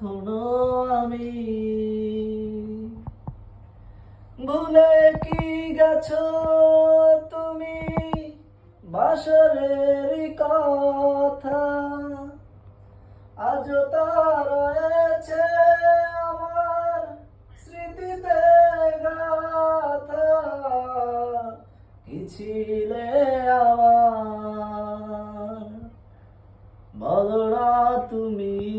এখনও আমি ভুলে কি গেছো তুমি বাসরের কথা? আজও তা রয়েছে আমার স্মৃতিতে গাথা। কি ছিলে আমার? বলো তুমি।